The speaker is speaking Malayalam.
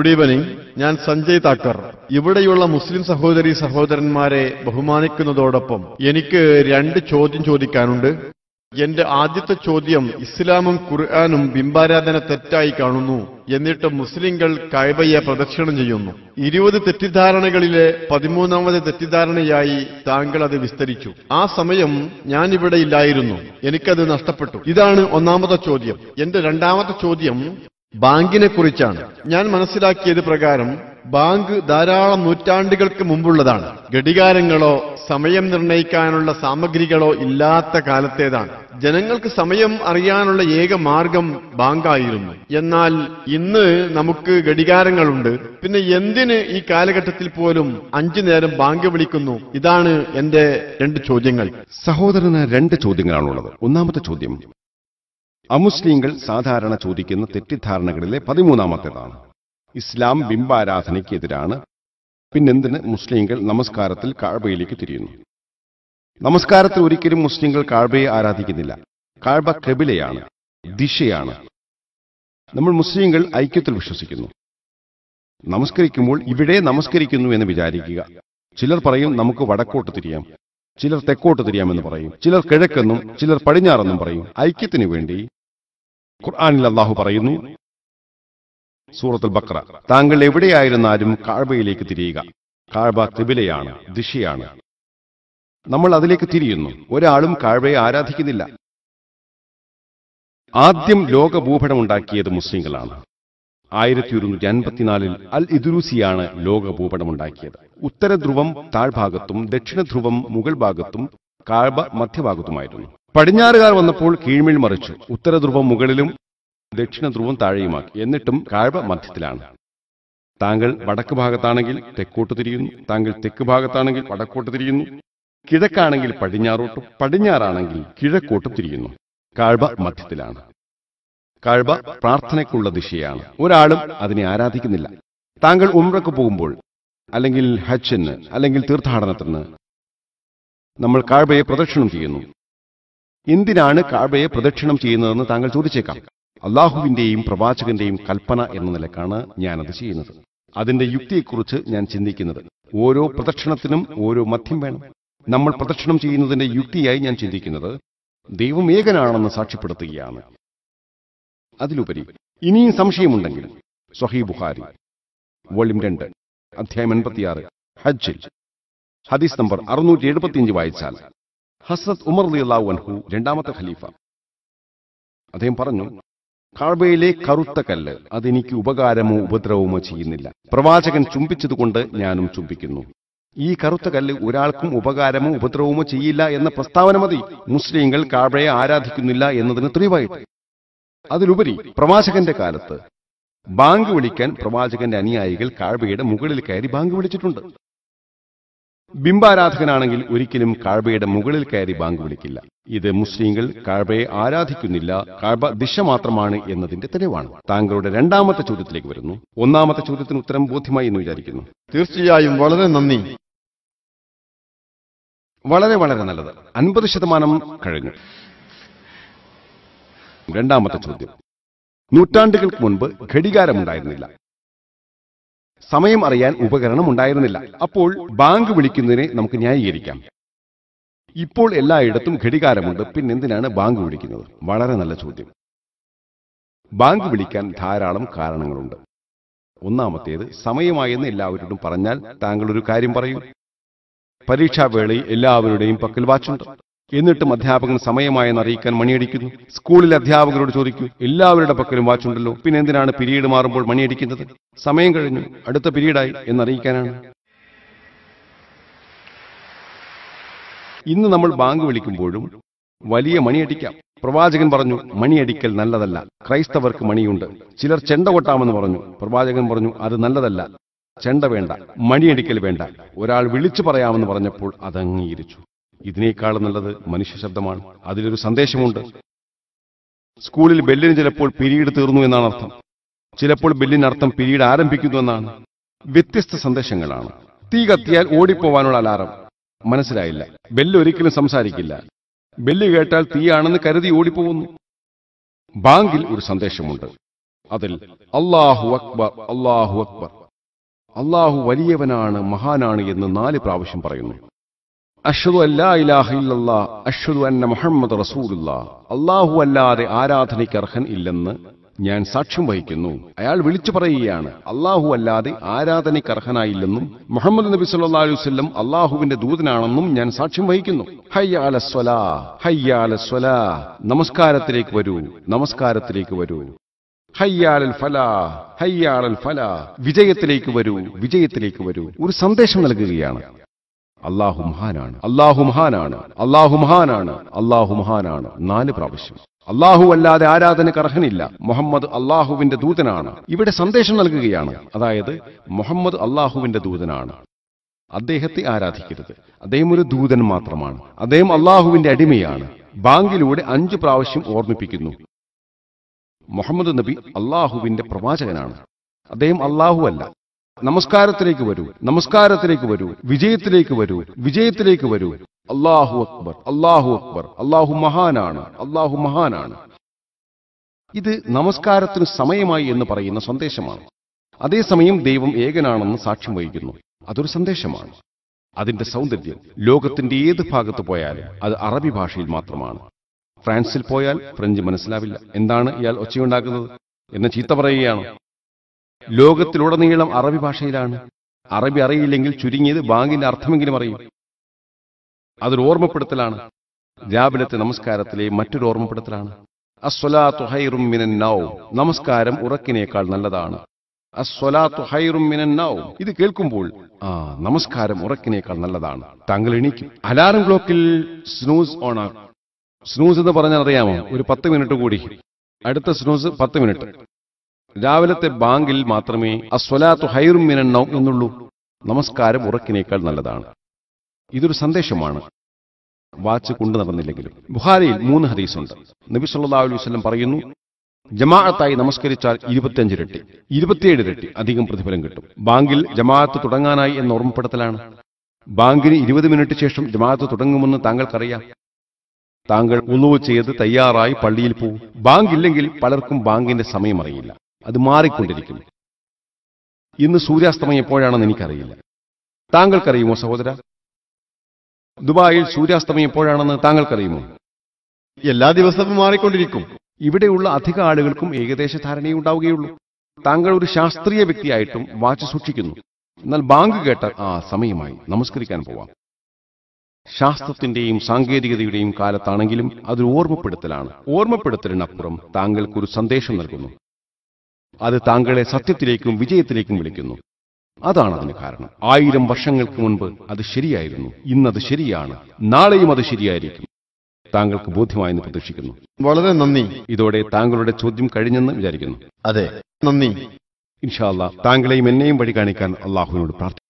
ഗുഡ് ഈവനിംഗ് ഞാൻ സഞ്ജയ് താക്കർ. ഇവിടെയുള്ള മുസ്ലിം സഹോദരി സഹോദരന്മാരെ ബഹുമാനിക്കുന്നതോടൊപ്പം എനിക്ക് രണ്ട് ചോദ്യം ചോദിക്കാനുണ്ട്. എന്റെ ആദ്യത്തെ ചോദ്യം ഇസ്ലാമും ഖുർആാനും ബിംബാരാധന തെറ്റായി കാണുന്നു എന്നിട്ട് മുസ്ലിങ്ങൾ കൈബയെ പ്രദക്ഷിണം ചെയ്യുന്നു. ഇരുപത് തെറ്റിദ്ധാരണകളിലെ പതിമൂന്നാമത് തെറ്റിദ്ധാരണയായി താങ്കൾ അത് വിസ്തരിച്ചു. ആ സമയം ഞാൻ ഇവിടെ ഇല്ലായിരുന്നു. എനിക്കത് നഷ്ടപ്പെട്ടു. ഇതാണ് ഒന്നാമത്തെ ചോദ്യം. എന്റെ രണ്ടാമത്തെ ചോദ്യം ബാങ്കിനെ കുറിച്ചാണ് ഞാൻ മനസ്സിലാക്കിയത് പ്രകാരം ബാങ്ക് ധാരാളം നൂറ്റാണ്ടുകൾക്ക് മുമ്പുള്ളതാണ്. ഘടികാരങ്ങളോ സമയം നിർണയിക്കാനുള്ള സാമഗ്രികളോ ഇല്ലാത്ത കാലത്തേതാണ്. ജനങ്ങൾക്ക് സമയം അറിയാനുള്ള ഏക മാർഗം ബാങ്കായിരുന്നു. എന്നാൽ ഇന്ന് നമുക്ക് ഘടികാരങ്ങളുണ്ട്. പിന്നെ എന്തിന് ഈ കാലഘട്ടത്തിൽ പോലും അഞ്ചു നേരം ബാങ്ക് വിളിക്കുന്നു? ഇതാണ് എന്റെ രണ്ട് ചോദ്യങ്ങൾ. സഹോദരന് രണ്ട് ചോദ്യങ്ങളാണുള്ളത്. ഒന്നാമത്തെ ചോദ്യം അമുസ്ലിങ്ങൾ സാധാരണ ചോദിക്കുന്ന തെറ്റിദ്ധാരണകളിലെ പതിമൂന്നാമത്തേതാണ്. ഇസ്ലാം ബിംബാരാധനയ്ക്കെതിരാണ്. പിന്നെന്തിന് മുസ്ലിങ്ങൾ നമസ്കാരത്തിൽ കാഴ്ബയിലേക്ക് തിരിയുന്നു. നമസ്കാരത്തിൽ ഒരിക്കലും മുസ്ലിങ്ങൾ കാഴ്ബയെ ആരാധിക്കുന്നില്ല. കാഴ്ബ കബിലയാണ് ദിശയാണ്. നമ്മൾ മുസ്ലിങ്ങൾ ഐക്യത്തിൽ വിശ്വസിക്കുന്നു. നമസ്കരിക്കുമ്പോൾ ഇവിടെ നമസ്കരിക്കുന്നു എന്ന് വിചാരിക്കുക. ചിലർ പറയും നമുക്ക് വടക്കോട്ട് തിരിയാം. ചിലർ തെക്കോട്ട് തിരിയാമെന്ന് പറയും. ചിലർ കിഴക്കെന്നും ചിലർ പടിഞ്ഞാറെന്നും പറയും. ഐക്യത്തിനു വേണ്ടി ഖുർആാനിൽ അള്ളാഹു പറയുന്നു സൂറത്തുൽ ബക്ര താങ്കൾ എവിടെയായിരുന്നാലും കാഴ്ബയിലേക്ക് തിരിയുക. കാഴ്ബ ത്രിബിലയാണ് ദിശയാണ്. നമ്മൾ അതിലേക്ക് തിരിയുന്നു. ഒരാളും കാഴ്ബയെ ആരാധിക്കുന്നില്ല. ആദ്യം ലോകഭൂപടമുണ്ടാക്കിയത് മുസ്ലിങ്ങളാണ്. ആയിരത്തി ഒരുന്നൂറ്റി അൻപത്തിനാലിൽ അൽ ഇദുരൂസിയാണ് ഉത്തര ധ്രുവം താഴ്ഭാഗത്തും ദക്ഷിണധ്രുവം മുകൾ ഭാഗത്തും കാഴ്ബ മധ്യഭാഗത്തുമായിരുന്നു. പടിഞ്ഞാറുകാർ വന്നപ്പോൾ കീഴ്മേൽ മറിച്ചു. ഉത്തരധ്രുവം മുകളിലും ദക്ഷിണധ്രുവം താഴെയുമാക്കി. എന്നിട്ടും കാഴ്വ മധ്യത്തിലാണ്. താങ്കൾ വടക്ക് ഭാഗത്താണെങ്കിൽ തെക്കോട്ട് തിരിയുന്നു. താങ്കൾ തെക്ക് ഭാഗത്താണെങ്കിൽ വടക്കോട്ട് തിരിയുന്നു. കിഴക്കാണെങ്കിൽ പടിഞ്ഞാറോട്ടും പടിഞ്ഞാറാണെങ്കിൽ കിഴക്കോട്ടും തിരിയുന്നു. കാഴ്വ മധ്യത്തിലാണ്. കാഴ്വ പ്രാർത്ഥനയ്ക്കുള്ള ദിശയാണ്. ഒരാളും അതിനെ ആരാധിക്കുന്നില്ല. താങ്കൾ ഉമ്രക്ക് പോകുമ്പോൾ അല്ലെങ്കിൽ ഹജ്ജിന് അല്ലെങ്കിൽ തീർത്ഥാടനത്തിന് നമ്മൾ കാഴ്വയെ പ്രദക്ഷിണം ചെയ്യുന്നു. എന്തിനാണ് കാബയെ പ്രദക്ഷിണം ചെയ്യുന്നതെന്ന് താങ്കൾ ചോദിച്ചേക്കാം. അള്ളാഹുവിന്റെയും പ്രവാചകന്റെയും കൽപ്പന എന്ന നിലക്കാണ് ഞാനത് ചെയ്യുന്നത്. അതിന്റെ യുക്തിയെക്കുറിച്ച് ഞാൻ ചിന്തിക്കുന്നത്. ഓരോ പ്രദക്ഷിണത്തിനും ഓരോ മധ്യം വേണം. നമ്മൾ പ്രദക്ഷിണം ചെയ്യുന്നതിന്റെ യുക്തിയായി ഞാൻ ചിന്തിക്കുന്നത് ദൈവം ഏകനാണെന്ന് സാക്ഷ്യപ്പെടുത്തുകയാണ്. അതിലുപരി ഇനിയും സംശയമുണ്ടെങ്കിൽ സൊഹീ ബുഖാരി വോളിയം രണ്ട് അധ്യായം എൺപത്തിയാറ് ഹജ്ജിൽ ഹദീസ് നമ്പർ അറുന്നൂറ്റി എഴുപത്തിയഞ്ച് വായിച്ചാൽ ഹസ്രത് ഉമർ അൻഹു രണ്ടാമത്തെ ഖലീഫ. അദ്ദേഹം പറഞ്ഞു കാഴ്ബയിലെ കറുത്ത കല്ല് അതെനിക്ക് ഉപകാരമോ ഉപദ്രവമോ ചെയ്യുന്നില്ല. പ്രവാചകൻ ചുംബിച്ചതുകൊണ്ട് ഞാനും ചുംബിക്കുന്നു. ഈ കറുത്ത കല്ല് ഒരാൾക്കും ഉപകാരമോ ഉപദ്രവമോ ചെയ്യില്ല എന്ന പ്രസ്താവന മതി. മുസ്ലിങ്ങൾ കാഴ്ബയെ ആരാധിക്കുന്നില്ല എന്നതിന് തെളിവായിട്ട്. അതിലുപരി പ്രവാചകന്റെ കാലത്ത് ബാങ്ക് വിളിക്കാൻ പ്രവാചകന്റെ അനുയായികൾ കാഴ്ബയുടെ മുകളിൽ കയറി ബാങ്ക് വിളിച്ചിട്ടുണ്ട്. ബിംബാരാധകനാണെങ്കിൽ ഒരിക്കലും കാഴ്ബയുടെ മുകളിൽ കയറി ബാങ്ക് വിളിക്കില്ല. ഇത് മുസ്ലിങ്ങൾ കാഴ്ബയെ ആരാധിക്കുന്നില്ല കാഴ്ബ ദിശ മാത്രമാണ് എന്നതിന്റെ തെളിവാണ്. താങ്കളുടെ രണ്ടാമത്തെ ചോദ്യത്തിലേക്ക് വരുന്നു. ഒന്നാമത്തെ ചോദ്യത്തിന് ഉത്തരം ബോധ്യമായി എന്ന് വിചാരിക്കുന്നു. തീർച്ചയായും വളരെ നന്ദി. വളരെ വളരെ നല്ലത്. അൻപത് ശതമാനം കഴിഞ്ഞു. രണ്ടാമത്തെ ചോദ്യം. നൂറ്റാണ്ടുകൾക്ക് മുൻപ് ഘടികാരമുണ്ടായിരുന്നില്ല. സമയം അറിയാൻ ഉപകരണം ഉണ്ടായിരുന്നില്ല. അപ്പോൾ ബാങ്ക് വിളിക്കുന്നതിനെ നമുക്ക് ന്യായീകരിക്കാം. ഇപ്പോൾ എല്ലായിടത്തും ഘടികാരമുണ്ട്. പിന്നെന്തിനാണ് ബാങ്ക് വിളിക്കുന്നത്? വളരെ നല്ല ചോദ്യം. ബാങ്ക് വിളിക്കാൻ ധാരാളം കാരണങ്ങളുണ്ട്. ഒന്നാമത്തേത് സമയമായെന്ന് എല്ലാവരോടും പറഞ്ഞാൽ താങ്കൾ ഒരു കാര്യം പറയൂ. പരീക്ഷാവേളയിൽ എല്ലാവരുടെയും പക്കൽ വാച്ചുണ്ട്. എന്നിട്ടും അധ്യാപകൻ സമയമായെന്ന് അറിയിക്കാൻ മണിയടിക്കുന്നു. സ്കൂളിലെ അധ്യാപകരോട് ചോദിക്കൂ എല്ലാവരുടെ പക്കലും വാച്ചുണ്ടല്ലോ പിന്നെ എന്തിനാണ് പിരീഡ് മാറുമ്പോൾ മണിയടിക്കുന്നത്? സമയം കഴിഞ്ഞു അടുത്ത പിരീഡായി എന്നറിയിക്കാനാണ്. ഇന്ന് നമ്മൾ ബാങ്ക് വിളിക്കുമ്പോഴും വലിയ മണിയടിക്കാം. പ്രവാചകൻ പറഞ്ഞു മണിയടിക്കൽ നല്ലതല്ല. ക്രൈസ്തവർക്ക് മണിയുണ്ട്. ചിലർ ചെണ്ട കൊട്ടാമെന്ന് പറഞ്ഞു. പ്രവാചകൻ പറഞ്ഞു അത് നല്ലതല്ല. ചെണ്ട വേണ്ട. മണിയടിക്കൽ വേണ്ട. ഒരാൾ വിളിച്ചു പറയാമെന്ന് പറഞ്ഞപ്പോൾ അത് അംഗീകരിച്ചു ഇതിനേക്കാൾ നല്ലത് മനുഷ്യ ശബ്ദമാണ്. അതിലൊരു സന്ദേശമുണ്ട്. സ്കൂളിൽ ബെല്ലിന് ചിലപ്പോൾ പിരീഡ് തീർന്നു എന്നാണ് അർത്ഥം. ചിലപ്പോൾ ബെല്ലിനർത്ഥം പിരീഡ് ആരംഭിക്കുന്നു എന്നാണ്. വ്യത്യസ്ത സന്ദേശങ്ങളാണ്. തീ കത്തിയാൽ ഓടിപ്പോവാനുള്ള അലാറം. മനസ്സിലായില്ല. ബെല്ല് ഒരിക്കലും സംസാരിക്കില്ല. ബെല്ല് കേട്ടാൽ തീയാണെന്ന് കരുതി ഓടിപ്പോകുന്നു. ബാങ്കിൽ ഒരു സന്ദേശമുണ്ട്. അതിൽ അള്ളാഹു അക്ബർ അള്ളാഹു അക്ബർ. അള്ളാഹു വലിയവനാണ് മഹാനാണ് എന്ന് നാല് പ്രാവശ്യം പറയുന്നു. അഷ്ഹദു അല്ലാ ഇലാഹില്ല ഇല്ലല്ലാ അന്ന മുഹമ്മദ് റസൂലുള്ള. അള്ളാഹു അല്ലാതെ ആരാധനയ്ക്ക് അർഹൻ ഇല്ലെന്ന് ഞാൻ സാക്ഷ്യം വഹിക്കുന്നു. അയാൾ വിളിച്ചു പറയുകയാണ് അള്ളാഹു അല്ലാതെ ആരാധനയ്ക്ക് അർഹനായില്ലെന്നും മുഹമ്മദ് നബി സല്ലാ അലൈഹി വസല്ലം അള്ളാഹുവിന്റെ ദൂതനാണെന്നും ഞാൻ സാക്ഷ്യം വഹിക്കുന്നു. നമസ്കാരത്തിലേക്ക് വരൂ നമസ്കാരത്തിലേക്ക് വരൂ. ഹയ്യാലൽ ഫലാ ഹയ്യാലൽ ഫലാ. വിജയത്തിലേക്ക് വരൂ വിജയത്തിലേക്ക് വരൂ. ഒരു സന്ദേശം നൽകുകയാണ്. അള്ളാഹു മഹാനാണ്. അള്ളാഹു മഹാനാണ്. അള്ളാഹു മഹാനാണ്. അള്ളാഹു മഹാനാണ്. നാല് പ്രാവശ്യം. അള്ളാഹു അല്ലാതെ ആരാധനക്ക് അർഹനില്ല. മുഹമ്മദ് അള്ളാഹുവിന്റെ ദൂതനാണ്. ഇവിടെ സന്ദേശം നൽകുകയാണ്. അതായത് മുഹമ്മദ് അള്ളാഹുവിന്റെ ദൂതനാണ്. അദ്ദേഹത്തെ ആരാധിക്കരുത്. അദ്ദേഹം ഒരു ദൂതൻ മാത്രമാണ്. അദ്ദേഹം അള്ളാഹുവിന്റെ അടിമയാണ്. ബാങ്കിലൂടെ അഞ്ചു പ്രാവശ്യം ഓർമ്മിപ്പിക്കുന്നു. മുഹമ്മദ് നബി അള്ളാഹുവിന്റെ പ്രവാചകനാണ്. അദ്ദേഹം അള്ളാഹു അല്ല. നമസ്കാരത്തിലേക്ക് വരൂ നമസ്കാരത്തിലേക്ക് വരൂ വിജയത്തിലേക്ക് വരൂ വിജയത്തിലേക്ക് വരൂ. അള്ളാഹു അക്ബർ അള്ളാഹു അക്ബർ അള്ളാഹു മഹാനാണ് അള്ളാഹു മഹാനാണ്. ഇത് നമസ്കാരത്തിന് സമയമായി എന്ന് പറയുന്ന സന്ദേശമാണ്. അതേസമയം ദൈവം ഏകനാണെന്ന് സാക്ഷ്യം വഹിക്കുന്നു. അതൊരു സന്ദേശമാണ്. അതിന്റെ സൗന്ദര്യം ലോകത്തിന്റെ ഏത് ഭാഗത്ത് പോയാലും അത് അറബി ഭാഷയിൽ മാത്രമാണ്. ഫ്രാൻസിൽ പോയാൽ ഫ്രഞ്ച് മനസ്സിലാവില്ല. എന്താണ് ഇയാൾ ഒച്ചയുണ്ടാക്കുന്നത്? എന്ന് ചീത്ത പറയുകയാണ്. ലോകത്തിലുടനീളം അറബി ഭാഷയിലാണ്. അറബി അറിയില്ലെങ്കിൽ ചുരുങ്ങിയത് ബാങ്കിന്റെ അർത്ഥമെങ്കിലും അറിയും. അതൊരു ഓർമ്മപ്പെടുത്തലാണ്. രാവിലത്തെ നമസ്കാരത്തിലെ മറ്റൊരു ഓർമ്മപ്പെടുത്തലാണ്. നമസ്കാരം ഉറക്കിനേക്കാൾ നല്ലതാണ്. ഇത് കേൾക്കുമ്പോൾ ആ നമസ്കാരം ഉറക്കിനേക്കാൾ നല്ലതാണ്. താങ്കൾ എണീക്കും. അലാറം ക്ലോക്കിൽ സ്നൂസ് ഓൺ ആക്കും. സ്നൂസ് എന്ന് പറഞ്ഞാൽ അറിയാമോ? ഒരു പത്ത് മിനിറ്റ് കൂടി. അടുത്ത സ്നൂസ് പത്ത് മിനിറ്റ്. രാവിലത്തെ ബാങ്കിൽ മാത്രമേ അസ്വലാത്തു ഹൈറും മിനന്നൗ എന്നുള്ളൂ. നമസ്കാരം ഉറക്കിനേക്കാൾ നല്ലതാണ്. ഇതൊരു സന്ദേശമാണ്. വാച്ച് കൊണ്ടു നടന്നില്ലെങ്കിലും. ബുഹാരിയിൽ മൂന്ന് ഹദീസുണ്ട്. നബി സല്ലല്ലാഹു അലൈഹി വസല്ലം പറയുന്നു ജമാഅത്തായി നമസ്കരിച്ചാൽ ഇരുപത്തിയഞ്ച് ഇരട്ടി ഇരുപത്തിയേഴ് ഇരട്ടി അധികം പ്രതിഫലം കിട്ടും. ബാങ്കിൽ ജമാഅത്ത് തുടങ്ങാനായി എന്ന ഓർമ്മപ്പെടുത്തലാണ്. ബാങ്കിന് ഇരുപത് മിനിറ്റ് ശേഷം ജമാഅത്ത് തുടങ്ങുമെന്ന് താങ്കൾക്കറിയാം. താങ്കൾ ഉളവ് ചെയ്ത് തയ്യാറായി പള്ളിയിൽ പോകും ബാങ്ക് ഇല്ലെങ്കിൽ പലർക്കും ബാങ്കിന്റെ സമയം അറിയില്ല അത് മാറിക്കൊണ്ടിരിക്കും. ഇന്ന് സൂര്യാസ്തമയം എപ്പോഴാണെന്ന് എനിക്കറിയില്ല. താങ്കൾക്കറിയുമോ സഹോദര? ദുബായിൽ സൂര്യാസ്തമയം എപ്പോഴാണെന്ന് താങ്കൾക്കറിയുമോ? എല്ലാ ദിവസവും മാറിക്കൊണ്ടിരിക്കും. ഇവിടെയുള്ള അധിക ആളുകൾക്കും ഏകദേശ ധാരണയേ ഉണ്ടാവുകയുള്ളൂ. താങ്കൾ ഒരു ശാസ്ത്രീയ വ്യക്തിയായിട്ടും വാച്ച് സൂക്ഷിക്കുന്നു. എന്നാൽ ബാങ്ക് കേട്ട ആ സമയമായി നമസ്കരിക്കാൻ പോവാം. ശാസ്ത്രത്തിന്റെയും സാങ്കേതികതയുടെയും കാലത്താണെങ്കിലും അതൊരു ഓർമ്മപ്പെടുത്തലാണ്. ഓർമ്മപ്പെടുത്തലിനപ്പുറം താങ്കൾക്കൊരു സന്ദേശം നൽകുന്നു. അത് താങ്കളെ സത്യത്തിലേക്കും വിജയത്തിലേക്കും വിളിക്കുന്നു. അതാണ് അതിന് കാരണം. ആയിരം വർഷങ്ങൾക്ക് മുൻപ് അത് ശരിയായിരുന്നു. ഇന്നത് ശരിയാണ്. നാളെയും അത് ശരിയായിരിക്കും. താങ്കൾക്ക് ബോധ്യമായെന്ന് പ്രതീക്ഷിക്കുന്നു. വളരെ നന്ദി. ഇതോടെ താങ്കളുടെ ചോദ്യം കഴിഞ്ഞെന്ന് വിചാരിക്കുന്നു. അതെ. നന്ദി. ഇൻഷാല്ല താങ്കളെയും എന്നെയും വഴി കാണിക്കാൻ അള്ളാഹുവിനോട് പ്രാർത്ഥിക്കുന്നു.